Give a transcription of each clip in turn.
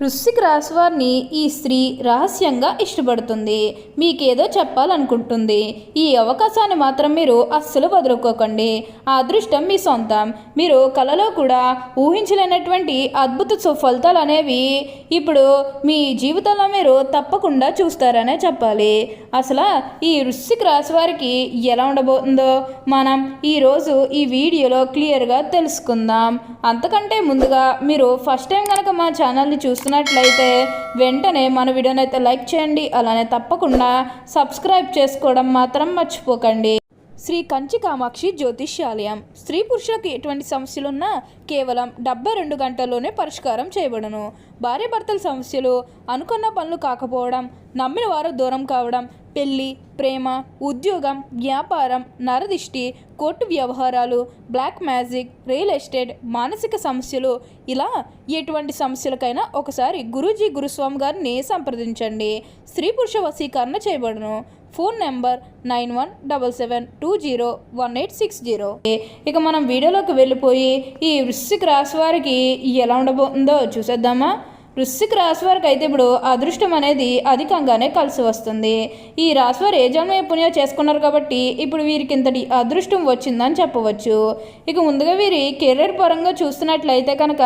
వృశ్చిక రాశి వారిని ఈ స్త్రీ రహస్యంగా ఇష్టపడుతుంది. మీకేదో చెప్పాలనుకుంటుంది. ఈ అవకాశాన్ని మాత్రం మీరు అస్సలు వదులుకోకండి. ఆ అదృష్టం మీ సొంతం. మీరు కలలో కూడా ఊహించలేనటువంటి అద్భుత సుఫలితాలు అనేవి ఇప్పుడు మీ జీవితంలో మీరు తప్పకుండా చూస్తారనే చెప్పాలి. అసలు ఈ వృశ్చిక రాశి వారికి ఎలా ఉండబోతుందో మనం ఈరోజు ఈ వీడియోలో క్లియర్గా తెలుసుకుందాం. అంతకంటే ముందుగా మీరు ఫస్ట్ టైం కనుక మా ఛానల్ని చూస్తున్నట్లయితే వెంటనే మన వీడియోని అయితే లైక్ చేయండి అలానే తప్పకుండా సబ్స్క్రైబ్ చేసుకోవడం మాత్రం మర్చిపోకండి. శ్రీ కంచి కామాక్షి జ్యోతిష్యాలయం. స్త్రీ పురుషులకు ఎటువంటి సమస్యలున్నా కేవలం డెబ్బై రెండు గంటల్లోనే పరిష్కారం చేయబడును. భార్యాభర్తల సమస్యలు అనుకున్న పనులు కాకపోవడం నమ్మిన వారు దూరం కావడం పెళ్ళి ప్రేమ ఉద్యోగం వ్యాపారం నరదిష్టి కోర్టు వ్యవహారాలు బ్లాక్ మ్యాజిక్ రియల్ ఎస్టేట్ మానసిక సమస్యలు. ఇలా ఎటువంటి సమస్యలకైనా ఒకసారి గురూజీ గురుస్వామి గారిని సంప్రదించండి. స్త్రీ పురుష వశీకరణ చేయబడును. Phone number nine one double seven two zero one eight six zero. ఇక మనం వీడియోలోకి వెళ్ళిపోయి ఈ వృశ్చిక రాశి వారికి ఎలా ఉండబోతుందో చూసేద్దామా? వృశ్చిక రాశి వారికి అయితే ఇప్పుడు అదృష్టం అనేది అధికంగానే కలిసి వస్తుంది. ఈ రాశి వారు ఏ జన్మ పుణ్యం చేసుకున్నారు కాబట్టి ఇప్పుడు వీరికి ఇంతటి అదృష్టం వచ్చిందని చెప్పవచ్చు. ఇక ముందుగా వీరి కెరీర్ పరంగా చూస్తున్నట్లయితే కనుక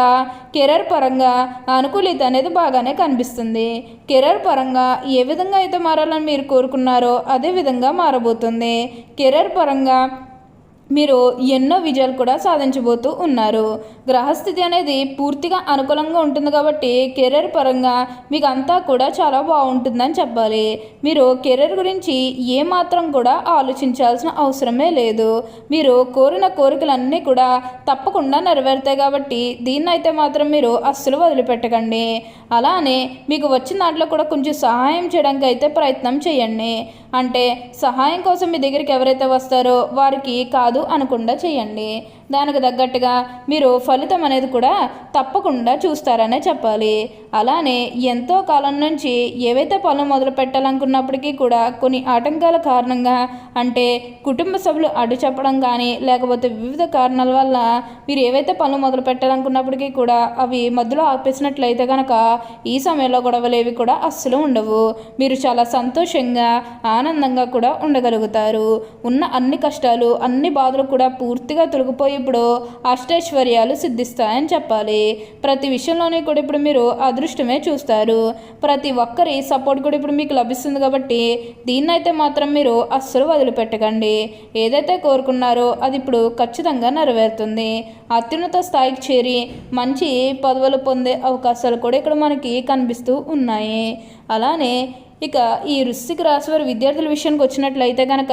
కెరీర్ పరంగా అనుకూలిత అనేది బాగానే కనిపిస్తుంది. కెరీర్ పరంగా ఏ విధంగా అయితే మారాలని మీరు కోరుకున్నారో అదే విధంగా మారబోతుంది. కెరీర్ పరంగా మీరు ఎన్నో విజయాలు కూడా సాధించబోతూ ఉన్నారు. గ్రహస్థితి అనేది పూర్తిగా అనుకూలంగా ఉంటుంది కాబట్టి కెరీర్ పరంగా మీకు అంతా కూడా చాలా బాగుంటుందని చెప్పాలి. మీరు కెరీర్ గురించి ఏమాత్రం కూడా ఆలోచించాల్సిన అవసరమే లేదు. మీరు కోరిన కోరికలన్నీ కూడా తప్పకుండా నెరవేరుతాయి కాబట్టి దీన్ని అయితే మాత్రం మీరు అస్సలు వదిలిపెట్టకండి. అలానే మీకు వచ్చిన దాంట్లో కూడా కొంచెం సహాయం చేయడానికి అయితే ప్రయత్నం చేయండి. అంటే సహాయం కోసం మీ దగ్గరికి ఎవరైతే వస్తారో వారికి కాదు అనకుండా చేయండి. దానికి తగ్గట్టుగా మీరు ఫలితం అనేది కూడా తప్పకుండా చూస్తారనే చెప్పాలి. అలానే ఎంతో కాలం నుంచి ఏవైతే పనులు మొదలు పెట్టాలనుకున్నప్పటికీ కూడా కొన్ని ఆటంకాల కారణంగా అంటే కుటుంబ సభ్యులు అడ్డు చెప్పడం కానీ లేకపోతే వివిధ కారణాల వల్ల మీరు ఏవైతే పనులు మొదలు పెట్టాలనుకున్నప్పటికీ కూడా అవి మధ్యలో ఆపేసినట్లయితే కనుక ఈ సమయంలో గొడవలేవి కూడా అస్సలు ఉండవు. మీరు చాలా సంతోషంగా ఆనందంగా కూడా ఉండగలుగుతారు. ఉన్న అన్ని కష్టాలు అన్ని బాధలు కూడా పూర్తిగా తొలగిపోయి ఇప్పుడు అష్టైశ్వర్యాలు సిద్ధిస్తాయని చెప్పాలి. ప్రతి విషయంలోనే కూడా ఇప్పుడు మీరు అదృష్టమే చూస్తారు. ప్రతి ఒక్కరి సపోర్ట్ కూడా ఇప్పుడు మీకు లభిస్తుంది కాబట్టి దీన్నైతే మాత్రం మీరు అస్సలు వదిలిపెట్టకండి. ఏదైతే కోరుకున్నారో అది ఇప్పుడు ఖచ్చితంగా నెరవేరుతుంది. అత్యున్నత స్థాయికి చేరి మంచి పదవులు పొందే అవకాశాలు కూడా ఇక్కడ మనకి కనిపిస్తూ ఉన్నాయి. అలానే ఇక ఈ వృశ్చిక రాశి వారి విద్యార్థుల విషయానికి వచ్చినట్లయితే కనుక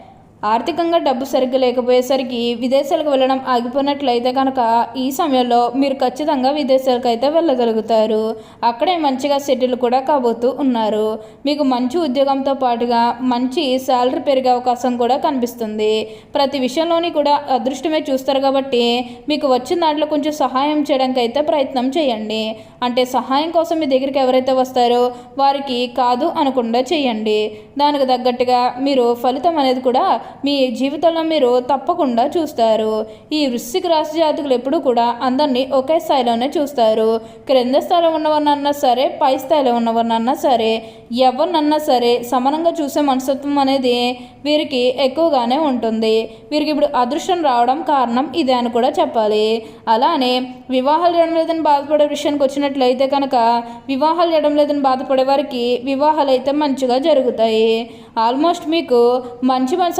ఆర్థికంగా డబ్బు సరిగ్గా లేకపోయేసరికి విదేశాలకు వెళ్ళడం ఆగిపోయినట్లయితే కనుక ఈ సమయంలో మీరు ఖచ్చితంగా విదేశాలకు అయితే వెళ్ళగలుగుతారు. అక్కడే మంచిగా సెటిల్ కూడా కాబోతూ ఉన్నారు. మీకు మంచి ఉద్యోగంతో పాటుగా మంచి శాలరీ పెరిగే అవకాశం కూడా కనిపిస్తుంది. ప్రతి విషయంలోని కూడా అదృష్టమే చూస్తారు కాబట్టి మీకు వచ్చిన దాంట్లో కొంచెం సహాయం చేయడానికి అయితే ప్రయత్నం చేయండి. అంటే సహాయం కోసం మీ దగ్గరికి ఎవరైతే వస్తారో వారికి కాదు అనకుండా చేయండి. దానికి తగ్గట్టుగా మీరు ఫలితం అనేది కూడా మీ జీవితంలో మీరు తప్పకుండా చూస్తారు. ఈ వృశ్చిక రాశి జాతకులు ఎప్పుడూ కూడా అందరినీ ఒకే స్థాయిలోనే చూస్తారు. క్రింద స్థాయిలో ఉన్నవారినన్నా సరే పై స్థాయిలో ఉన్నవారినన్నా సరే ఎవరినన్నా సరే సమానంగా చూసే మనస్తత్వం అనేది వీరికి ఎక్కువగానే ఉంటుంది. వీరికి ఇప్పుడు అదృష్టం రావడం కారణం ఇదే అని కూడా చెప్పాలి. అలానే వివాహాలు చేయడం లేదని బాధపడే విషయానికి వచ్చినట్లయితే కనుక వివాహాలు చేయడం లేదని బాధపడే వారికి వివాహాలు అయితే మంచిగా జరుగుతాయి. ఆల్మోస్ట్ మీకు మంచి మంచి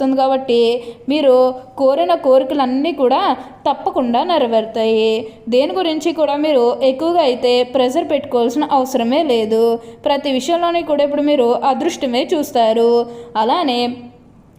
వస్తుంది కాబట్టి మీరు కోరిన కోరికలన్నీ కూడా తప్పకుండా నెరవేరుతాయి. దేని గురించి కూడా మీరు ఎక్కువగా అయితే ప్రెజర్ పెట్టుకోవాల్సిన అవసరమే లేదు. ప్రతి విషయంలోని కూడా ఇప్పుడు మీరు అదృష్టమే చూస్తారు. అలానే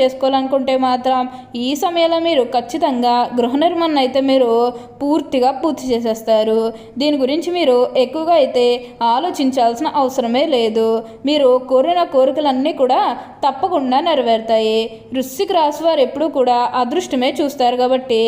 చేసుకోవాలనుకుంటే మాత్రం ఈ సమయంలో మీరు ఖచ్చితంగా గృహ నిర్మాణం అయితే మీరు పూర్తిగా పూర్తి చేసేస్తారు. దీని గురించి మీరు ఎక్కువగా అయితే ఆలోచించాల్సిన అవసరమే లేదు. మీరు కోరిన కోరికలన్నీ కూడా తప్పకుండా నెరవేరుతాయి. వృశ్చిక రాశి వారు ఎప్పుడూ కూడా అదృష్టమే చూస్తారు కాబట్టి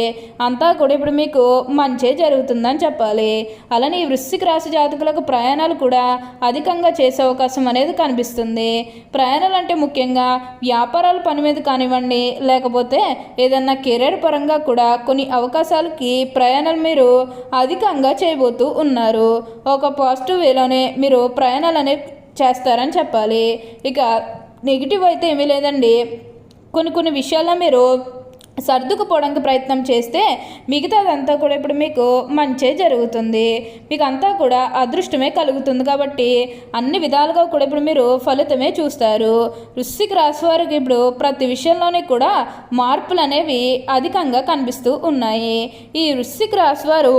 అంతా కూడా ఇప్పుడు మీకు మంచే జరుగుతుందని చెప్పాలి. అలానే ఈ వృశ్చిక రాశి జాతకులకు ప్రయాణాలు కూడా అధికంగా చేసే అవకాశం అనేది కనిపిస్తుంది. ప్రయాణాలు అంటే ముఖ్యంగా వ్యాపారాల పని మీద కానివ్వండి లేకపోతే ఏదన్నా కెరీర్ పరంగా కూడా కొన్ని అవకాశాలకి ప్రయాణాలు మీరు అధికంగా చేయబోతూ ఉన్నారు. ఒక పాజిటివ్ వేలోనే మీరు ప్రయాణాలు అనేవి చేస్తారని చెప్పాలి. ఇక నెగిటివ్ అయితే ఏమీ లేదండి. కొన్ని కొన్ని విషయాల్లో మీరు సర్దుకుపోవడానికి ప్రయత్నం చేస్తే మిగతాదంతా కూడా ఇప్పుడు మీకు మంచే జరుగుతుంది. మీకు అంతా కూడా అదృష్టమే కలుగుతుంది కాబట్టి అన్ని విధాలుగా కూడా ఇప్పుడు మీరు ఫలితమే చూస్తారు. వృశ్చిక రాశి వారికి ఇప్పుడు ప్రతి విషయంలోనే కూడా మార్పులు అనేవి అధికంగా కనిపిస్తూ ఉన్నాయి. ఈ వృశ్చిక రాశి వారు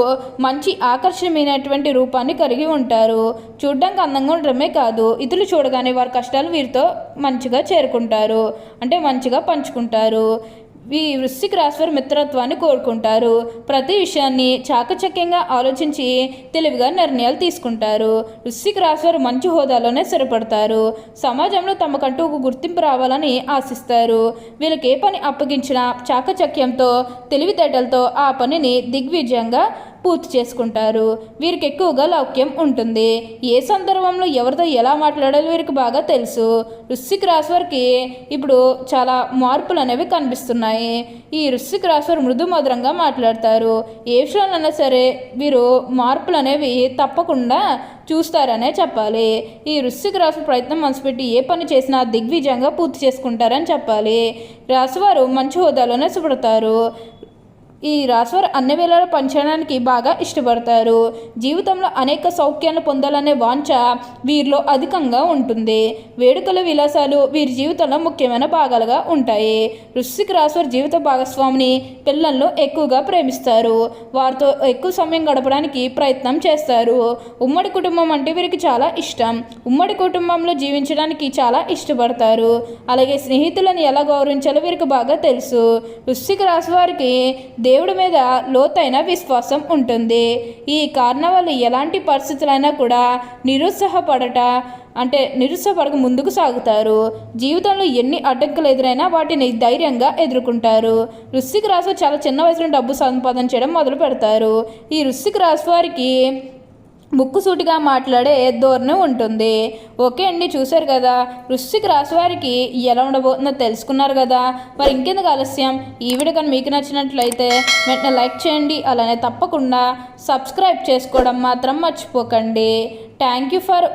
మంచి ఆకర్షణమైనటువంటి రూపాన్ని కలిగి ఉంటారు. చూడడానికి అందంగా ఉండడమే కాదు ఇతరులు చూడగానే వారి కష్టాలు వీరితో మంచిగా చేరుకుంటారు. అంటే మంచిగా పంచుకుంటారు. ఈ వృశ్చిక రాశివారు మిత్రత్వాన్ని కోరుకుంటారు. ప్రతి విషయాన్ని చాకచక్యంగా ఆలోచించి తెలివిగా నిర్ణయాలు తీసుకుంటారు. వృశ్చిక రాశివారు మంచి హోదాలోనే స్థిరపడతారు. సమాజంలో తమకంటూ ఒక గుర్తింపు రావాలని ఆశిస్తారు. వీళ్ళకి ఏ పని అప్పగించినా చాకచక్యంతో తెలివితేటలతో ఆ పనిని దిగ్విజయంగా పూర్తి చేసుకుంటారు. వీరికి ఎక్కువగా లౌక్యం ఉంటుంది. ఏ సందర్భంలో ఎవరితో ఎలా మాట్లాడాలో వీరికి బాగా తెలుసు. వృశ్చిక రాశి వారికి ఇప్పుడు చాలా మార్పులు అనేవి కనిపిస్తున్నాయి. ఈ వృశ్చిక రాశి వారు మృదు మధురంగా మాట్లాడతారు. ఏ విషయంలోనైనా సరే వీరు మార్పులు అనేవి తప్పకుండా చూస్తారనే చెప్పాలి. ఈ వృశ్చిక రాశి ప్రయత్నం మనసుపెట్టి ఏ పని చేసినా దిగ్విజయంగా పూర్తి చేసుకుంటారని చెప్పాలి. రాశివారు మంచి హోదాలోనే సుపడతారు ఈ రాశివారు అన్ని వేళలా పనిచేయడానికి బాగా ఇష్టపడతారు. జీవితంలో అనేక సౌఖ్యాలను పొందాలనే వాంఛ వీరిలో అధికంగా ఉంటుంది. వేడుకల విలాసాలు వీరి జీవితంలో ముఖ్యమైన భాగాలుగా ఉంటాయి. వృశ్చిక రాశివారి జీవిత భాగస్వామిని పిల్లలను ఎక్కువగా ప్రేమిస్తారు. వారితో ఎక్కువ సమయం గడపడానికి ప్రయత్నం చేస్తారు. ఉమ్మడి కుటుంబం అంటే వీరికి చాలా ఇష్టం. ఉమ్మడి కుటుంబంలో జీవించడానికి చాలా ఇష్టపడతారు. అలాగే స్నేహితులను ఎలా గౌరవించాలో వీరికి బాగా తెలుసు. వృశ్చిక రాశి వారికి దేవుడి మీద లోతైన విశ్వాసం ఉంటుంది. ఈ కారణం ఎలాంటి పరిస్థితులైనా కూడా నిరుత్సాహపడట అంటే నిరుత్సాహపడక ముందుకు సాగుతారు. జీవితంలో ఎన్ని అడ్డంకులు ఎదురైనా వాటిని ధైర్యంగా ఎదుర్కొంటారు. వృశ్చిక రాశి చాలా చిన్న వయసులో డబ్బు సంపాదన చేయడం మొదలు పెడతారు ఈ వృశ్చిక రాశి వారికి ముక్కుసూటిగా మాట్లాడే ధోరణి ఉంటుంది? ఓకే అండి చూశారు కదా. వృశ్చిక రాశి వారికి ఎలా ఉండబోతుందో తెలుసుకున్నారు కదా. మరి ఇంకెందుకు ఆలస్యం? ఈ వీడియో కానీ మీకు నచ్చినట్లయితే వెంటనే లైక్ చేయండి అలానే తప్పకుండా సబ్స్క్రైబ్ చేసుకోవడం మాత్రం మర్చిపోకండి. Thank you for